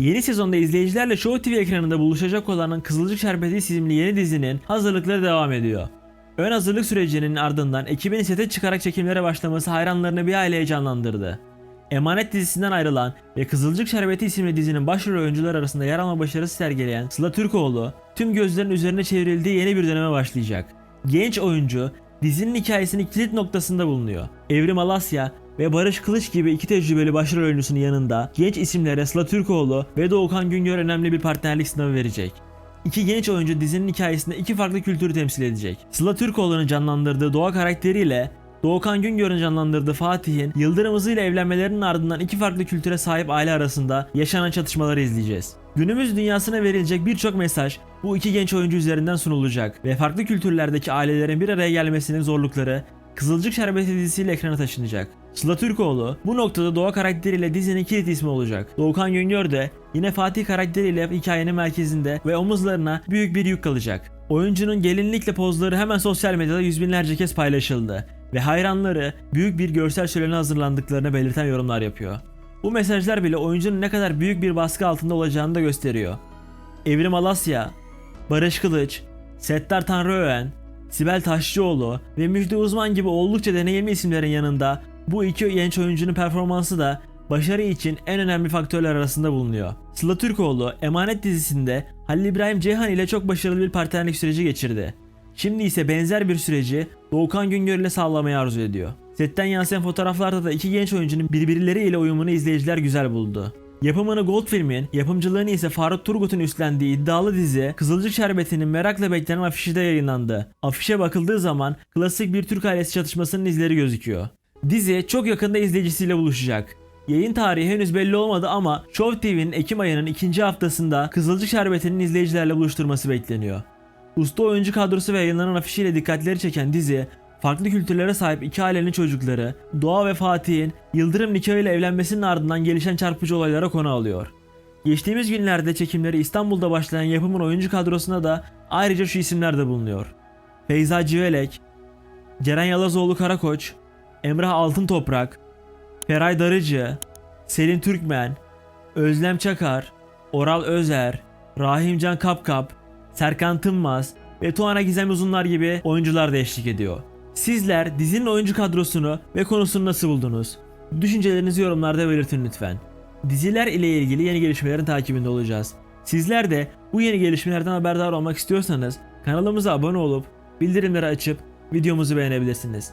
Yeni sezonda izleyicilerle Show TV ekranında buluşacak olan Kızılcık Şerbeti isimli yeni dizinin hazırlıkları devam ediyor. Ön hazırlık sürecinin ardından ekibin sete çıkarak çekimlere başlaması hayranlarını bir aile heyecanlandırdı. Emanet dizisinden ayrılan ve Kızılcık Şerbeti isimli dizinin başrol oyuncular arasında yer alma başarısı sergileyen Sıla Türkoğlu, tüm gözlerin üzerine çevrildiği yeni bir döneme başlayacak. Genç oyuncu dizinin hikayesinin kilit noktasında bulunuyor. Evrim Alasya ve Barış Kılıç gibi iki tecrübeli başrol oyuncusunun yanında genç isimlere Sıla Türkoğlu ve Doğukan Güngör önemli bir partnerlik sınavı verecek. İki genç oyuncu dizinin hikayesinde iki farklı kültürü temsil edecek. Sıla Türkoğlu'nun canlandırdığı Doğa karakteriyle Doğukan Güngör'ün canlandırdığı Fatih'in Yıldırım Hızı ile evlenmelerinin ardından iki farklı kültüre sahip aile arasında yaşanan çatışmaları izleyeceğiz. Günümüz dünyasına verilecek birçok mesaj bu iki genç oyuncu üzerinden sunulacak ve farklı kültürlerdeki ailelerin bir araya gelmesinin zorlukları Kızılcık Şerbeti dizisiyle ekrana taşınacak. Sıla Türkoğlu bu noktada Doğa karakteriyle dizinin kilit ismi olacak. Doğukan Güngör de yine Fatih karakteriyle hikayenin merkezinde ve omuzlarına büyük bir yük kalacak. Oyuncunun gelinlikle pozları hemen sosyal medyada yüz binlerce kez paylaşıldı ve hayranları büyük bir görsel şölene hazırlandıklarını belirten yorumlar yapıyor. Bu mesajlar bile oyuncunun ne kadar büyük bir baskı altında olacağını da gösteriyor. Evrim Alasya, Barış Kılıç, Settar Tanrıöğen, Sibel Taşçıoğlu ve Müjde Uzman gibi oldukça deneyimli isimlerin yanında bu iki genç oyuncunun performansı da başarı için en önemli faktörler arasında bulunuyor. Sıla Türkoğlu Emanet dizisinde Halil İbrahim Ceyhan ile çok başarılı bir partnerlik süreci geçirdi. Şimdi ise benzer bir süreci Doğukan Güngör ile sağlamayı arzu ediyor. Setten yansıyan fotoğraflarda da iki genç oyuncunun birbirleriyle uyumunu izleyiciler güzel buldu. Yapımını Gold filmin, yapımcılığını ise Faruk Turgut'un üstlendiği iddialı dizi Kızılcık Şerbeti'nin merakla beklenen afişi de yayınlandı. Afişe bakıldığı zaman klasik bir Türk ailesi çatışmasının izleri gözüküyor. Dizi çok yakında izleyicisiyle buluşacak. Yayın tarihi henüz belli olmadı ama Show TV'nin Ekim ayının ikinci haftasında Kızılcık Şerbeti'nin izleyicilerle buluşturması bekleniyor. Usta oyuncu kadrosu ve yayınlanan afişiyle dikkatleri çeken dizi, farklı kültürlere sahip iki ailenin çocukları, Doğa ve Fatih'in Yıldırım nikahıyla evlenmesinin ardından gelişen çarpıcı olaylara konu alıyor. Geçtiğimiz günlerde çekimleri İstanbul'da başlayan yapımın oyuncu kadrosuna da ayrıca şu isimler de bulunuyor. Feyza Civelek, Ceren Yalazoğlu Karakoç, Emrah Altıntoprak, Feray Darıcı, Selin Türkmen, Özlem Çakar, Oral Özer, Rahimcan Kapkap, Serkan Tınmaz ve Tuana Gizem Uzunlar gibi oyuncular da eşlik ediyor. Sizler dizinin oyuncu kadrosunu ve konusunu nasıl buldunuz? Düşüncelerinizi yorumlarda belirtin lütfen. Diziler ile ilgili yeni gelişmelerin takibinde olacağız. Sizler de bu yeni gelişmelerden haberdar olmak istiyorsanız kanalımıza abone olup bildirimleri açıp videomuzu beğenebilirsiniz.